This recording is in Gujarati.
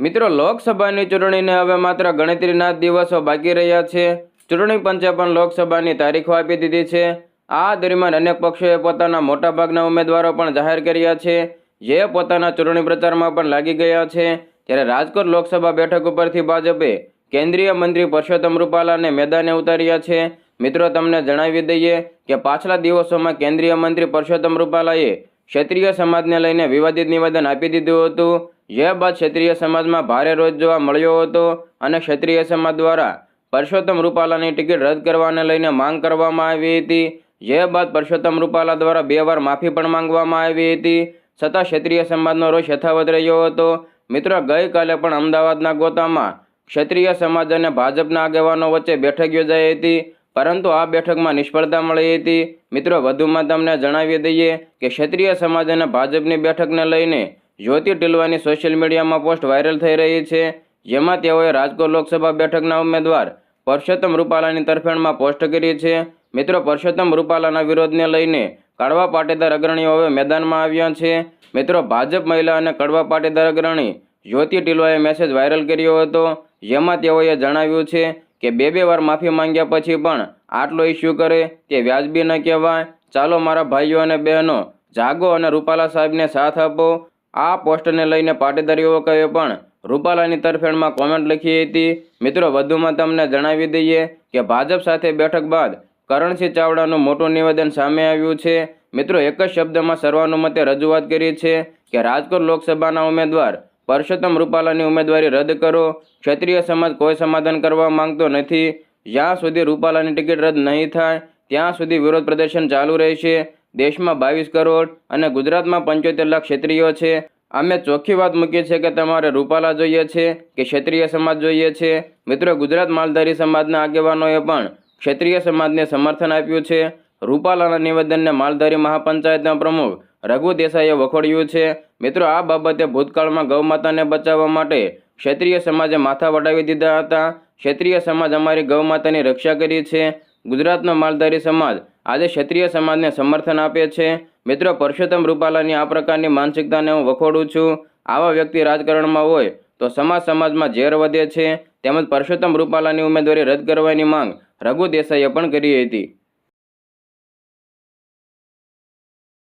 મિત્રો, લોકસભાની ચૂંટણીને હવે માત્ર ગણતરીના દિવસો બાકી રહ્યા છે. ચૂંટણી પંચે પણ લોકસભાની તારીખો આપી દીધી છે. આ દરમિયાન અનેક પક્ષોએ પોતાના મોટાભાગના ઉમેદવારો પણ જાહેર કર્યા છે. જે પોતાના ચૂંટણી પ્રચારમાં પણ લાગી ગયા છે. ત્યારે રાજકોટ લોકસભા બેઠક ઉપરથી ભાજપે કેન્દ્રીય મંત્રી પરસોત્તમ રૂપાલાને મેદાને ઉતાર્યા છે. મિત્રો, તમને જણાવી દઈએ કે પાછલા દિવસોમાં કેન્દ્રીય મંત્રી પરસોત્તમ રૂપાલાએ ક્ષત્રિય સમાજને લઈને વિવાદિત નિવેદન આપી દીધું હતું. જે બાદ ક્ષત્રિય સમાજમાં ભારે રોજ જોવા મળ્યો હતો અને ક્ષત્રિય સમાજ દ્વારા પરસોત્તમ રૂપાલાની ટિકિટ રદ કરવાને લઈને માંગ કરવામાં આવી હતી. જે બાદ પરસોત્તમ રૂપાલા દ્વારા બે વાર માફી પણ માંગવામાં આવી હતી. છતાં ક્ષત્રિય સમાજનો રોષ યથાવત રહ્યો હતો. મિત્રો, ગઈકાલે પણ અમદાવાદના ગોતામાં ક્ષત્રિય સમાજ અને ભાજપના આગેવાનો વચ્ચે બેઠક યોજાઈ હતી. પરંતુ આ બેઠકમાં નિષ્ફળતા મળી હતી. મિત્રો, વધુમાં તમને જણાવી દઈએ કે ક્ષત્રિય સમાજ અને ભાજપની બેઠકને લઈને જ્યોતિ ટિલવાની સોશિયલ મીડિયામાં પોસ્ટ વાયરલ થઈ રહી છે. જેમાં તેઓએ રાજકોટ લોકસભા બેઠકના ઉમેદવાર પરસોત્તમ રૂપાલાની તરફેણમાં પોસ્ટ કરી છે. મિત્રો, પરસોત્તમ રૂપાલાના વિરોધને લઈને કડવા પાટીદાર અગ્રણીઓ હવે મેદાનમાં આવ્યા છે. મિત્રો, ભાજપ મહિલા અને કડવા પાટીદાર અગ્રણી જ્યોતિ ટિલવાએ મેસેજ વાયરલ કર્યો હતો. જેમાં તેઓએ જણાવ્યું છે કે બે બે વાર માફી માંગ્યા પછી પણ આટલો ઇસ્યુ કરે તે વ્યાજબી ન કહેવાય. ચાલો મારા ભાઈઓ અને બહેનો જાગો અને રૂપાલા સાહેબને સાથ આપો. આ પોસ્ટને લઈને પાટીદાર યુવકોએ પણ રૂપાલાની તરફેણમાં કોમેન્ટ લખી હતી. મિત્રો, વધુમાં તમને જણાવી દઈએ કે ભાજપ સાથે બેઠક બાદ કરણસિંહ ચાવડાનું મોટું નિવેદન સામે આવ્યું છે. મિત્રો, એક જ શબ્દમાં સર્વાનુમતે રજૂઆત કરી છે કે રાજકોટ લોકસભાના ઉમેદવાર પરસોત્તમ રૂપાલાની ઉમેદવારી રદ કરો. ક્ષત્રિય સમાજ કોઈ સમાધાન કરવા માંગતો નથી. જ્યાં સુધી રૂપાલાની ટિકિટ રદ નહીં થાય, ત્યાં સુધી વિરોધ પ્રદર્શન ચાલુ રહેશે. દેશમાં બાવીસ કરોડ અને ગુજરાતમાં પંચોતેર લાખ ક્ષેત્રીયો છે. અમે ચોખ્ખી વાત મૂકી છે કે તમારે રૂપાલા જોઈએ છે, કે ક્ષેત્રીય સમાજ જોઈએ છે. મિત્રો, ગુજરાત માલધારી સમાજના આગેવાનોએ પણ ક્ષેત્રીય સમાજને સમર્થન આપ્યું છે. રૂપાલાના નિવેદનને માલધારી મહાપંચાયતના પ્રમુખ રઘુ દેસાઈએ વખોડ્યું છે. મિત્રો, આ બાબતે ભૂતકાળમાં ગૌમાતાને બચાવવા માટે ક્ષેત્રીય સમાજે માથા વટાવી દીધા હતા. ક્ષેત્રીય સમાજ અમારી ગૌમાતાની રક્ષા કરી છે. ગુજરાતનો માલધારી સમાજ આજે ક્ષત્રિય સમાજને સમર્થન આપે છે મિત્રો, પરસોત્તમ રૂપાલાની આ પ્રકારની માનસિકતાને હું વખોડું છું. આવા વ્યક્તિ રાજકારણમાં હોય તો સમાજ સમાજમાં ઝેર વધે છે. તેમજ પરસોત્તમ રૂપાલાની ઉમેદવારી રદ કરવાની માંગ રઘુ દેસાઈએ પણ કરી હતી.